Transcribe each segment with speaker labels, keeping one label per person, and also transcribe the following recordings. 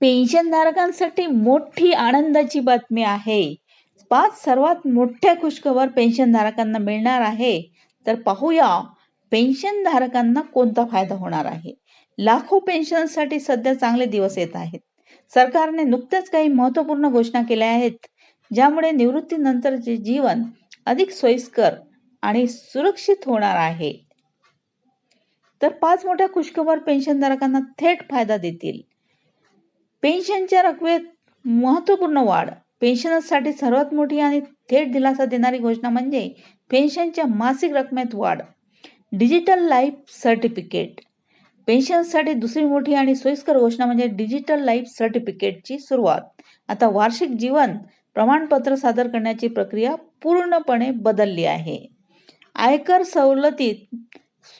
Speaker 1: पेन्शनधारकांसाठी मोठी आनंदाची बातमी आहे. पाच सर्वात मोठ्या खुशखबर पेन्शनधारकांना मिळणार आहे. तर पाहूया पेन्शनधारकांना कोणता फायदा होणार आहे? लाखो पेन्शनसाठी सध्या चांगले दिवस येत आहेत. सरकारने नुकत्याच काही महत्त्वपूर्ण घोषणा केल्या आहेत ज्यामुळे निवृत्तीनंतरचे जीवन अधिक सोयीस्कर आणि सुरक्षित होणार आहे. तर पाच मोठ्या खुशखबर पेन्शनधारकांना थेट फायदा देतील. पेन्शनच्या रकमेत महत्त्वपूर्ण वाढ. पेन्शनर्ससाठी सर्वात मोठी आणि थेट दिलासा देणारी घोषणा म्हणजे पेन्शनच्या मासिक रकमेत वाढ. Digital life certificate. पेन्शनसाठी दुसरी मोठी आणि सोयीस्कर घोषणा म्हणजे डिजिटल लाईफ सर्टिफिकेटची सुरुवात. आता वार्षिक जीवन प्रमाणपत्र सादर करण्याची प्रक्रिया पूर्णपणे बदलली आहे. आयकर सवलतीत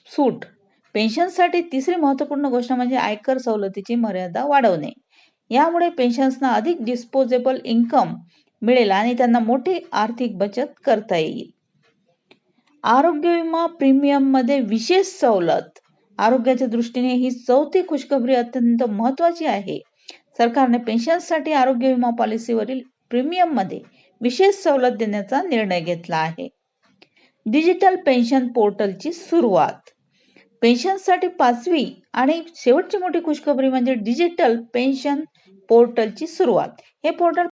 Speaker 1: सूट. पेन्शनसाठी तिसरी महत्त्वपूर्ण घोषणा म्हणजे आयकर सवलतीची मर्यादा वाढवणे. यामुळे पेन्शन्सना अधिक डिस्पोजेबल इन्कम मिळेल आणि त्यांना मोठी आर्थिक बचत करता येईल. आरोग्य विमा प्रीमियममध्ये विशेष सवलत. आरोग्याच्या दृष्टीने ही चौथी खुशखबरी अत्यंत महत्वाची आहे. सरकारने पेन्शनसाठी आरोग्य विमा पॉलिसीवरील प्रीमियममध्ये विशेष सवलत देण्याचा निर्णय घेतला आहे. डिजिटल पेन्शन पोर्टलची सुरुवात. पेन्शनसाठी पाचवी आणि शेवटची मोठी खुशखबरी म्हणजे डिजिटल पेन्शन पोर्टलची सुरुवात. हे पोर्टल